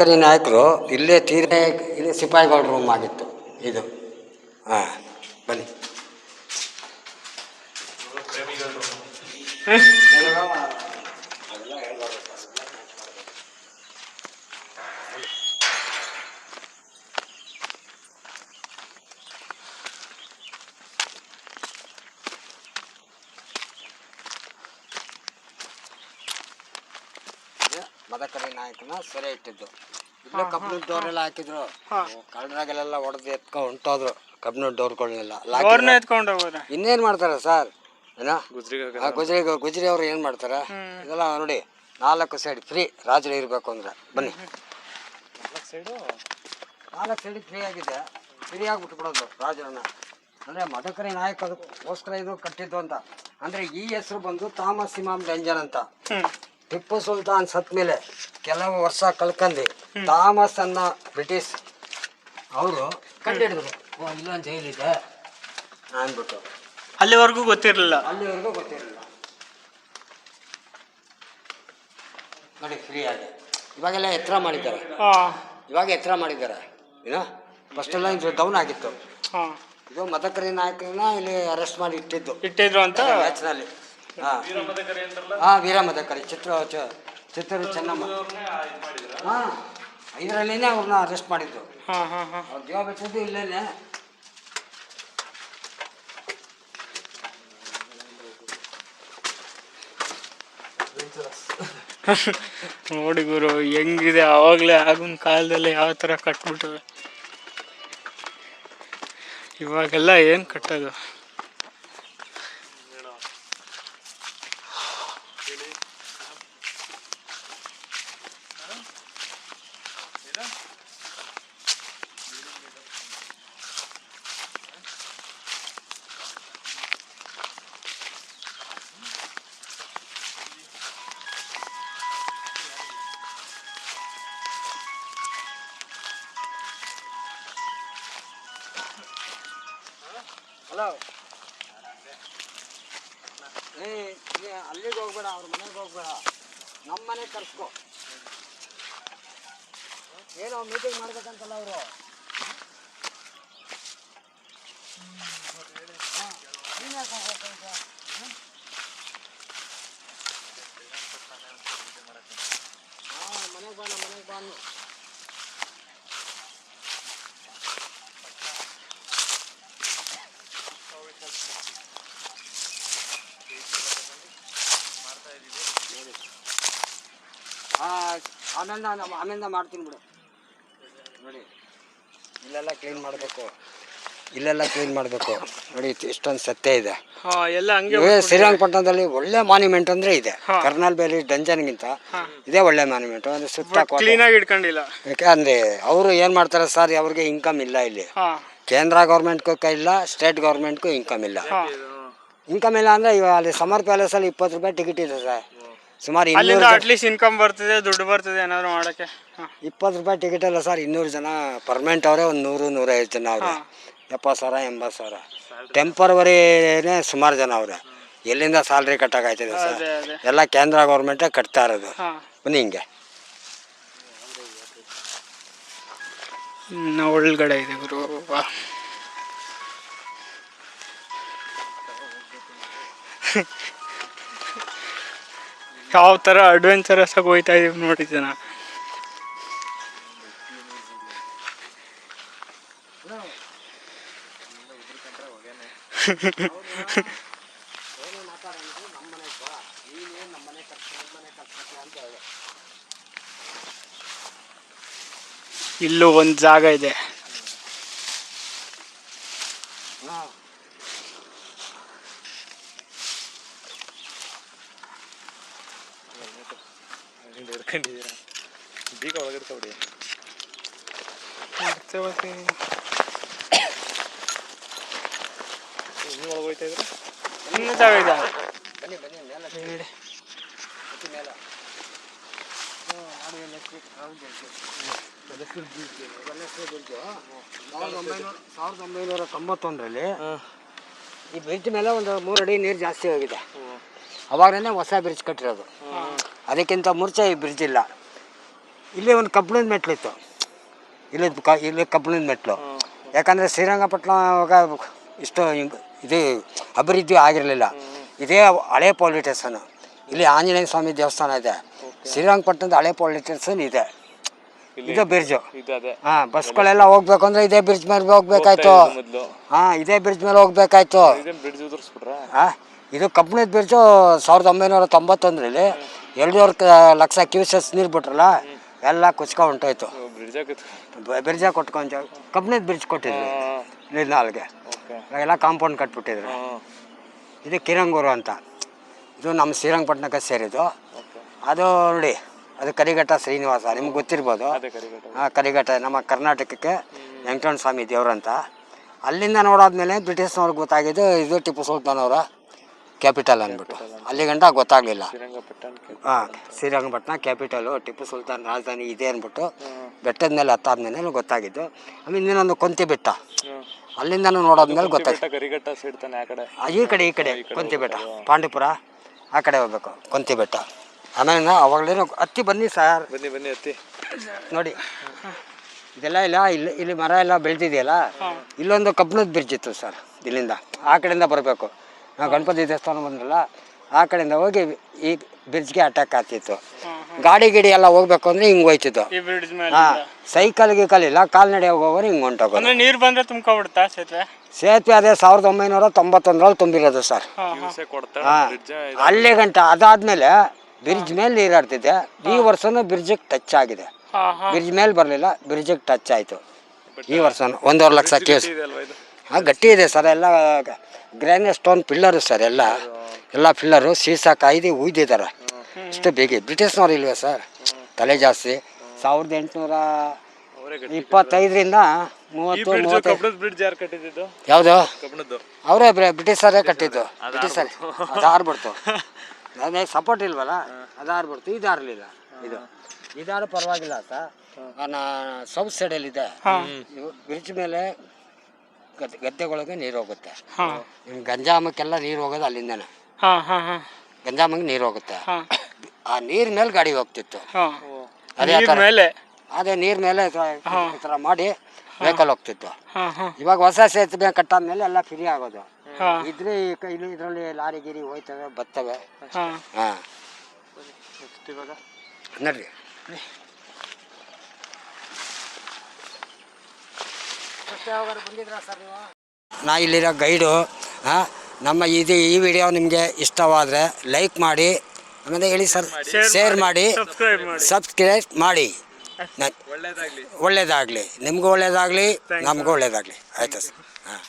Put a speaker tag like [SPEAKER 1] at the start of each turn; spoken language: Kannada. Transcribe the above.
[SPEAKER 1] ಕರಿ ನಾಯಕರು ಇಲ್ಲೇ ತೀರೇ ಇಲ್ಲಿ ಸಿಪಾಯಿಗಳ ರೂಮ್ ಆಗಿತ್ತು. ಇದು. ಹಾಂ ಬನ್ನಿ ಇದೆ ಮದಕರಿ ನಾಯಕನ ಸೆರೆ ಇಟ್ಟಿದ್ದು. ಇಲ್ಲೇ ಕಬ್ಬಿಣದ ಡೋರ್ ಎಲ್ಲ ಹಾಕಿದ್ರು. ಕಳ್ಳರಾಗೆಲ್ಲ ಹೊಡೆದು ಎತ್ಕೊಂಡು ಹೊಂಟೋದ್ರು. ಕಬ್ಬಿಣದ ಡೋರ್ಗಳನ್ನೆಲ್ಲ
[SPEAKER 2] ಅವ್ರನ್ನ ಎತ್ಕೊಂಡು ಹೋಗೋದು.
[SPEAKER 1] ಇನ್ನೇನು ಮಾಡ್ತಾರೆ ಸರ್? ಏನೋ? ಆ ಗುಜರಿ ಗುಜರಿ ಅವ್ರು ಏನು ಮಾಡ್ತಾರೆ? ಇದೆಲ್ಲ ನೋಡಿ ನಾಲ್ಕು ಸೈಡ್ ಫ್ರೀ ರಾಜರು ಇರಬೇಕು ಅಂದ್ರೆ. ಬನ್ನಿ. ನಾಲ್ಕು ಸೈಡ್? ಫ್ರೀ ಆಗಿದೆ. ಫ್ರೀ ಆಗಿಬಿಟ್ಬಿಡೋದು ರಾಜರನ್ನ. ಅಂದರೆ ಮದಕರಿ ನಾಯಕ ಅದಕ್ಕೋಸ್ಕರ ಇದು ಕಟ್ಟಿದ್ದು ಅಂತ. ಅಂದರೆ ಈ ಹೆಸರು ಬಂದು ತಾಮಸ್ ಇಮಾಮ್ ರಂಜನ್ ಅಂತ. ಟಿಪ್ಪು ಸುಲ್ತಾನ್ ಸತ್ ಮೇಲೆ ಕೆಲವು ವರ್ಷ ಕಳ್ಕಂಡು ತಾಮಸ್ ಅನ್ನ ಬ್ರಿಟಿಷ್ ಅವರು ಕಂಡಿಡಿದ್ರು. ಓ ಇಲ್ಲೊಂದು ಜೈಲಿದೆ ಅಂದ್ಬಿಟ್ಟು.
[SPEAKER 2] ಅಲ್ಲಿವರೆಗೂ ಗೊತ್ತಿರಲಿಲ್ಲ.
[SPEAKER 1] ಅಲ್ಲಿವರೆಗೂ ಗೊತ್ತಿರಲಿಲ್ಲ. ನೋಡಿ ಫ್ರೀ ಆಗಿ. ಇವಾಗೆಲ್ಲ ಎತ್ತರ ಮಾಡಿದ್ದಾರೆ. ಇವಾಗ ಎತ್ತರ ಮಾಡಿದ್ದಾರೆ. ಏನೋ ಫಸ್ಟ್ ಎಲ್ಲ ಇದು ಡೌನ್ ಆಗಿತ್ತು. ಇದು ಮದಕರಿ ನಾಯಕರನ್ನ ಇಲ್ಲಿ ಅರೆಸ್ಟ್ ಮಾಡಿ ಇಟ್ಟಿದ್ದು.
[SPEAKER 2] ಇಟ್ಟಿದ್ರು ಅಂತ?
[SPEAKER 1] ಮ್ಯಾಚ್ನಲ್ಲಿ ಹಾಂ ಹಾಂ ವೀರ ಮದಕರಿ ಚಿತ್ರ ಚ- ಚಿತ್ತೂರು ಚೆನ್ನಮ್ಮ. ಹಾ ಇದರಲ್ಲೇನೆ ಅವ್ರನ್ನ ಅರೆಸ್ಟ್ ಮಾಡಿದ್ದು.
[SPEAKER 2] ಹಾ ಹಾ ಹಾ.
[SPEAKER 1] ಅವ್ರ ಜೀವ ಇಲ್ಲೇನೆ.
[SPEAKER 2] ನೋಡಿ ಗುರು ಹೆಂಗಿದೆ ಅವಾಗಲೇ ಆಗಿನ ಕಾಲದಲ್ಲಿ ಯಾವ ಥರ ಕಟ್ಬಿಟ್ಟವೆ ಇವಾಗೆಲ್ಲ ಏನು ಕಟ್ಟೋದು?
[SPEAKER 1] ಹಲೋ ಏ ಅಲ್ಲಿಗೆ ಹೋಗ್ಬೇಡ, ಅವ್ರ ಮನೆಗೆ ಹೋಗ್ಬೇಡ. ನಮ್ಮ ಮನೆಗೆ ಕರ್ಸ್ಕೊ. ಏನೋ ಮೀಟಿಂಗ್ ಮಾಡ್ಬೇಕಂತಲ್ಲ ಅವರು. ಹಾಂ ಮನೆಗೆ ಬಾ ನಮ್ಮ ಮನೆಗೆ ಬಾ ಆಮೇಲೆ ನಾನು ಆಮೇಲೆ ಮಾಡ್ತೀನಿ ಬಿಡು. ನೋಡಿ ಇಲ್ಲೆಲ್ಲ ಕ್ಲೀನ್ ಮಾಡಬೇಕು. ಇಲ್ಲೆಲ್ಲ ಕ್ಲೀನ್ ಮಾಡಬೇಕು. ನೋಡಿ ಇಷ್ಟೊಂದು ಸತ್ಯ ಇದೆ.
[SPEAKER 2] ಹಾ ಎಲ್ಲ ಹಂಗೆ
[SPEAKER 1] ಶ್ರೀರಂಗಪಟ್ಟಣದಲ್ಲಿ ಒಳ್ಳೆ ಮಾನ್ಯುಮೆಂಟ್ ಅಂದ್ರೆ ಇದೆ. ಕರ್ನಾಲ್ ಬೇಲಿ ಡಂಜನ್ಗಿಂತ ಇದೇ ಒಳ್ಳೆ ಮಾನ್ಯುಮೆಂಟ್ ಅಂದ್ರೆ ಸುತ್ತ.
[SPEAKER 2] ಕ್ಲೀನಾಗಿ ಇಟ್ಕೊಂಡಿಲ್ಲ.
[SPEAKER 1] ಯಾಕೆ ಅಂದ್ರೆ ಅವರು ಏನು ಮಾಡ್ತಾರೆ ಸರ್ ಅವ್ರಿಗೆ ಇನ್ಕಮ್ ಇಲ್ಲ ಇಲ್ಲಿ.
[SPEAKER 2] ಹಾ.
[SPEAKER 1] ಕೇಂದ್ರ ಗೌರ್ಮೆಂಟ್ಗೂ ಇಲ್ಲ ಸ್ಟೇಟ್ ಗೌರ್ಮೆಂಟ್ಗೂ ಇನ್ಕಮ್ ಇಲ್ಲ.
[SPEAKER 2] ಹಾ.
[SPEAKER 1] ಇನ್ಕಮ್ ಇಲ್ಲ ಅಂದ್ರೆ ಇವಾಗ ಅಲ್ಲಿ ಸಮರ್ ಪ್ಯಾಲೇಸಲ್ಲಿ ಇಪ್ಪತ್ತು ರೂಪಾಯಿ ಟಿಕೆಟ್ ಇದೆ ಸರ್. ಸುಮಾರು
[SPEAKER 2] ಅಲ್ಲಿಂದ
[SPEAKER 1] ಇನ್ನೂರು
[SPEAKER 2] ಅಟ್ಲೀಸ್ಟ್ ಇನ್ಕಮ್ ಬರ್ತದೆ ದುಡ್ಡು ಬರ್ತದೆ ಏನಾದ್ರು ಮಾಡಕ್ಕೆ. ಹಾ.
[SPEAKER 1] ಇಪ್ಪತ್ತು ರೂಪಾಯಿ ಟಿಕೆಟ್ ಅಲ್ಲ ಸರ್ ಇನ್ನೂರು ಜನ ಪರ್ಮನೆಂಟ್ ಅವರೇ ಒಂದು ನೂರು ನೂರೈವತ್ತು ಜನ ಅವ್ರೆ. ಎಪ್ಪತ್ತು ಸಾವಿರ ಎಂಬತ್ತು ಸಾವಿರ. ಟೆಂಪರವರಿನೇ ಸುಮಾರು ಜನ ಅವ್ರೆ. ಎಲ್ಲಿಂದ ಸ್ಯಾಲ್ರಿ ಕಟ್ಟಾಗ್ತದೆ ಸರ್
[SPEAKER 2] ಅದೇ ಅದೇ.
[SPEAKER 1] ಎಲ್ಲ ಕೇಂದ್ರ ಗೌರ್ಮೆಂಟೇ ಕಟ್ತಾ ಇರೋದು.
[SPEAKER 2] ಹಾ.
[SPEAKER 1] ಬನ್ನಿ ಹಿಂಗೆ.
[SPEAKER 2] ಇನ್ನು ಒಳಗಡೆ ಇದೆ ಗುರು. ವಾ. ಯಾವ ಥರ ಅಡ್ವೆಂಚರಸ್ ಆಗಿ ಹೋಯ್ತಾ ಇದೀವಿ ನೋಡಿ ಜನ. ಇಲ್ಲೂ ಒಂದು ಜಾಗ ಇದೆ.
[SPEAKER 3] ಬೀಗ ಒಳಗಿಡ್ಕೊಬಿಡಿ ಇನ್ನೂ ಒಳಗೆ ಹೋಯ್ತಾ ಇದ್ರೆ
[SPEAKER 2] ಇನ್ನು ಜಾಗ ಇದೆ.
[SPEAKER 1] ಬನ್ನಿ ಬನ್ನಿ ಮೇಲೆ ಮೇಲೆ. ಸಾವಿರದ ಒಂಬೈನೂರ ತೊಂಬತ್ತೊಂದರಲ್ಲಿ ಈ ಬ್ರಿಡ್ಜ್ ಮೇಲೆ ಒಂದು ಮೂರು ಅಡಿ ನೀರು ಜಾಸ್ತಿ ಹೋಗಿದೆ. ಅವಾಗಲೇ ಹೊಸ ಬ್ರಿಡ್ಜ್ ಕಟ್ಟಿರೋದು. ಅದಕ್ಕಿಂತ ಮುರ್ಚೆ ಈ ಬ್ರಿಡ್ಜ್ ಇಲ್ಲ. ಇಲ್ಲಿ ಒಂದು ಕಬ್ಬಿಣದ ಮೆಟ್ಲಿತ್ತು ಇಲ್ಲಿ ಕ ಇಲ್ಲಿ ಕಬ್ಬಿಣದ ಮೆಟ್ಲು. ಯಾಕಂದರೆ ಶ್ರೀರಂಗಪಟ್ಟಣ ಅವಾಗ ಇಷ್ಟು ಇದು ಅಭಿವೃದ್ಧಿ ಆಗಿರಲಿಲ್ಲ. ಇದೇ ಹಳೆ ಸ್ಟೇಷನ್. ಇಲ್ಲಿ ಆಂಜನೇಯ ಸ್ವಾಮಿ ದೇವಸ್ಥಾನ ಇದೆ. ಶ್ರೀರಂಗಪಟ್ಟಣದ ಹಳೆ ಸ್ಟೇಷನ್ ಇದೆ. ಇದು ಬ್ರಿಡ್ಜು ಹಾಂ ಬಸ್ಗಳೆಲ್ಲ ಹೋಗ್ಬೇಕು ಅಂದ್ರೆ ಇದೇ ಬ್ರಿಡ್ಜ್ ಮೇಲೆ ಹೋಗ್ಬೇಕಾಯ್ತು. ಹಾಂ ಇದೇ ಬ್ರಿಡ್ಜ್ ಮೇಲೆ ಹೋಗ್ಬೇಕಾಯ್ತು. ಇದು ಕಬ್ಬಿಣದ ಬ್ರಿಡ್ಜು ಸಾವಿರದ ಒಂಬೈನೂರ ತೊಂಬತ್ತೊಂದರಲ್ಲಿ ಎರಡೂವರೆ ಕ- ಲಕ್ಷ ಕ್ಯೂಸಸ್ ನೀರು ಬಿಟ್ರಲ್ಲ ಎಲ್ಲ ಕುಚ್ಕೊ ಹೊಂಟೋಯ್ತು.
[SPEAKER 3] ಬ್ರಿಡ್ಜ್
[SPEAKER 1] ಬ್ರಿಡ್ಜ ಕೊಟ್ಕೊಂಡ್ ಕಬ್ಬಿಣದ ಬ್ರಿಡ್ಜ್ ಕೊಟ್ಟಿದ್ರು ನೀರ್ನಾಲ್ಗೆ
[SPEAKER 3] ಓಕೆ.
[SPEAKER 1] ಎಲ್ಲ ಕಾಂಪೌಂಡ್ ಕಟ್ಬಿಟ್ಟಿದ್ರು. ಇದು ಕಿರಂಗೂರು ಅಂತ. ಇದು ನಮ್ಮ ಶ್ರೀರಂಗಪಟ್ಟಣಕ್ಕೆ ಸೇರಿದ್ದು. ಅದು ನೋಡಿ ಅದು ಕರಿಘಟ್ಟ ಶ್ರೀನಿವಾಸ ನಿಮ್ಗೆ ಗೊತ್ತಿರ್ಬೋದು.
[SPEAKER 3] ಅದೇ
[SPEAKER 1] ಆ, ಕರಿಘಟ್ಟ ನಮ್ಮ ಕರ್ನಾಟಕಕ್ಕೆ ವೆಂಕಟರಮಣ ಸ್ವಾಮಿ ದೇವ್ರಂತ. ಅಲ್ಲಿಂದ ನೋಡಾದ್ಮೇಲೆ ಬ್ರಿಟಿಷ್ನವ್ರಿಗೆ ಗೊತ್ತಾಗಿದ್ದು ಇದು ಟಿಪ್ಪು ಸುಲ್ತಾನ್ ಅವರ. ಕ್ಯಾಪಿಟಲ್ ಅಂದ್ಬಿಟ್ಟು. ಅಲ್ಲಿ ಗಂಟ ಗೊತ್ತಾಗಲಿಲ್ಲ. ಹಾಂ ಶ್ರೀರಂಗಪಟ್ಟಣ ಕ್ಯಾಪಿಟಲು ಟಿಪ್ಪು ಸುಲ್ತಾನ್ ರಾಜಧಾನಿ ಇದೆ ಅಂದ್ಬಿಟ್ಟು ಬೆಟ್ಟದ ಮೇಲೆ ಹತ್ತಾದ್ಮೇಲೆ ಗೊತ್ತಾಗಿದ್ದು. ಆಮೇಲೆ ಇನ್ನೊಂದು ಕೊಂತಿ ಬೆಟ್ಟ. ಅಲ್ಲಿಂದ ನೋಡಾದ್ಮೇಲೆ ಗೊತ್ತಾಯ್ತು. ಈ ಕಡೆ ಈ ಕಡೆ ಕೊಂತಿ ಬೆಟ್ಟ. ಪಾಂಡಿಪುರ ಆ ಕಡೆ ಹೋಗ್ಬೇಕು ಕೊಂತಿ ಬೆಟ್ಟ. ಆಮೇಲೆ ಅವಾಗಲೇನು ಅವಾಗಲೇನೋ ಹತ್ತಿ ಬನ್ನಿ ಸರ್.
[SPEAKER 3] ಬನ್ನಿ ಬನ್ನಿ ಹತ್ತಿ.
[SPEAKER 1] ನೋಡಿ. ಇದೆಲ್ಲ ಇಲ್ಲ ಇಲ್ಲಿ ಇಲ್ಲಿ ಮರ ಎಲ್ಲ ಬೆಳೆದಿದೆಯಲ್ಲ? ಇಲ್ಲೊಂದು ಕಬ್ಬಿಣದ ಬ್ರಿಡ್ಜ್ ಇತ್ತು ಸರ್ ಇಲ್ಲಿಂದ. ಆ ಕಡೆಯಿಂದ ಬರಬೇಕು. ನಾವು ಗಣಪತಿ ದೇವಸ್ಥಾನ ಬಂದ್ರಲ್ಲ ಆ ಕಡೆಯಿಂದ ಹೋಗಿ ಈ ಬ್ರಿಡ್ಜ್ಗೆ ಅಟ್ಯಾಕ್ ಆಗ್ತಿತ್ತು. ಗಾಡಿ ಗಿಡಿ ಎಲ್ಲ ಹೋಗ್ಬೇಕು ಅಂದ್ರೆ ಹಿಂಗೆ ಹೋಯ್ತಿತ್ತು.
[SPEAKER 2] ಈ ಬ್ರಿಡ್ಜ್ ಮೇಲೆ
[SPEAKER 1] ಹಾಂ ಸೈಕಲ್ ಗಿಕಲ್ ಇಲ್ಲ ಕಾಲ್ನಡೆ ಹೋಗೋರು ಹಿಂಗೆ ಹೊಂಟೋಗೋದು
[SPEAKER 2] ಅಂದ್ರೆ ನೀರ್ ಬಂದ್ರೆ ತುಂಬ್ಕೊಬಿಡ್ತಾ ಸೇತುವೆ?
[SPEAKER 1] ಸೇತುವೆ ಅದೇ ಸಾವಿರದ ಒಂಬೈನೂರ ತೊಂಬತ್ತೊಂದರಲ್ಲಿ ತುಂಬಿರೋದು ಸರ್.
[SPEAKER 2] ಹಾ
[SPEAKER 1] ಅಲ್ಲೇ ಗಂಟ ಅದಾದ್ಮೇಲೆ ಬ್ರಿಡ್ಜ್ ಮೇಲೆ ನೀರಾಡ್ತಿದ್ದೆ ಈ ವರ್ಷನೂ ಬ್ರಿಡ್ಜಿಗೆ ಟಚ್ ಆಗಿದೆ. ಬ್ರಿಡ್ಜ್ ಮೇಲೆ ಬರಲಿಲ್ಲ ಬ್ರಿಡ್ಜಿಗೆ ಟಚ್ ಆಯಿತು. ಈ ವರ್ಷ ಒಂದೂವರೆ ಲಕ್ಷ ಕೇಸ್.
[SPEAKER 3] ಇದೆ ಅಲ್ವಾ ಇದು?
[SPEAKER 1] ಹಾಂ ಗಟ್ಟಿ ಇದೆ ಸರ್ ಎಲ್ಲ ಗ್ರಾನೈಟ್ ಸ್ಟೋನ್ ಪಿಲ್ಲರು ಸರ್ ಎಲ್ಲ. ಎಲ್ಲ ಪಿಲ್ಲರು ಸೀಸ ಕಾಯ್ದು ಉಯ್ದಿದ್ದಾರೆ ಇಷ್ಟು ಬೇಗ. ಬ್ರಿಟಿಷ್ನವ್ರು ಇಲ್ವೇ ಸರ್? ತಲೆ ಜಾಸ್ತಿ. ಸಾವಿರದ ಎಂಟುನೂರ ಇಪ್ಪತ್ತೈದರಿಂದ ಮೂವತ್ತು ಮೂವತ್ತೈದು. ಯಾವುದು? ಅವರೇ ಬ್ರಿಟಿಷರೇ ಕಟ್ಟಿದ್ದು. ಬ್ರಿಟಿಷರೇ. ಅದು ಆರ್ಬಿಡ್ತು ಅದೇ ಸಪೋರ್ಟ್ ಇಲ್ವಲ್ಲ? ಅದು ಆರ್ಬಿಡ್ತು ಇದು ಆರಲಿಲ್ಲ ಇದು. ಇದಾರು ಪರವಾಗಿಲ್ಲ ಸರ್ ಸೌತ್ ಸೈಡಲ್ಲಿದೆ ಬ್ರಿಡ್ಜ್ ಮೇಲೆ ಗದ್ದೆ ಗದ್ದೆಗಳಿಗೆ ನೀರು ಹೋಗುತ್ತೆ.
[SPEAKER 2] ಹಾ.
[SPEAKER 1] ಗಂಜಾಮಕ್ಕೆಲ್ಲ ನೀರು ಹೋಗೋದು ಅಲ್ಲಿಂದನೇ?
[SPEAKER 2] ಗಂಜಾಮಗೆ ಹಾ ಹಾ.
[SPEAKER 1] ಗಂಜಾಮಕ್ಕೆ ನೀರು ಹೋಗುತ್ತೆ.
[SPEAKER 2] ಹಾ.
[SPEAKER 1] ಆ ನೀರ್ ಮೇಲೆ ಗಾಡಿ ಹೋಗ್ತಿತ್ತು.
[SPEAKER 2] ಹಾ.
[SPEAKER 1] ಅದೇ
[SPEAKER 2] ನೀರ್ ಮೇಲೆ.
[SPEAKER 1] ಅದೇ ನೀರ್ ಮೇಲೆ ಈ ಥರ ಮಾಡಿ ವೆಹಿಕಲ್ ಹೋಗ್ತಿತ್ತು.
[SPEAKER 2] ಹಾ ಹಾ.
[SPEAKER 1] ಇವಾಗ ಹೊಸ ಸೇತುವೆ ಕಟ್ಟಾದ್ಮೇಲೆ ಎಲ್ಲ ಫ್ರೀ ಆಗೋದು.
[SPEAKER 2] ಹಾ.
[SPEAKER 1] ಇದ್ರೆ ಈ ಕ- ಇಲ್ಲಿ ಇದರಲ್ಲಿ ಲಾರಿ ಗಿರಿ ಹೋಯ್ತವೆ ಬರ್ತವೆ
[SPEAKER 2] ಹಾ.
[SPEAKER 1] ಹಾಂ. ನಡ್ರಿ. ನಾ ಇಲ್ಲಿರೋ ಗೈಡು ಹಾಂ ನಮ್ಮ ಇದು ಈ ವಿಡಿಯೋ ನಿಮಗೆ ಇಷ್ಟವಾದರೆ ಲೈಕ್ ಮಾಡಿ ಆಮೇಲೆ ಹೇಳಿ ಸರ್ ಶೇರ್ ಮಾಡಿ
[SPEAKER 2] ಸಬ್ಸ್ಕ್ರೈಬ್ ಮಾಡಿ
[SPEAKER 3] ಒಳ್ಳೇದಾಗ್ಲಿ.
[SPEAKER 1] ನಿಮಗೂ ಒಳ್ಳೇದಾಗಲಿ ನಮಗೂ ಒಳ್ಳೇದಾಗಲಿ. ಆಯ್ತಾ ಸರ್? ಹಾಂ.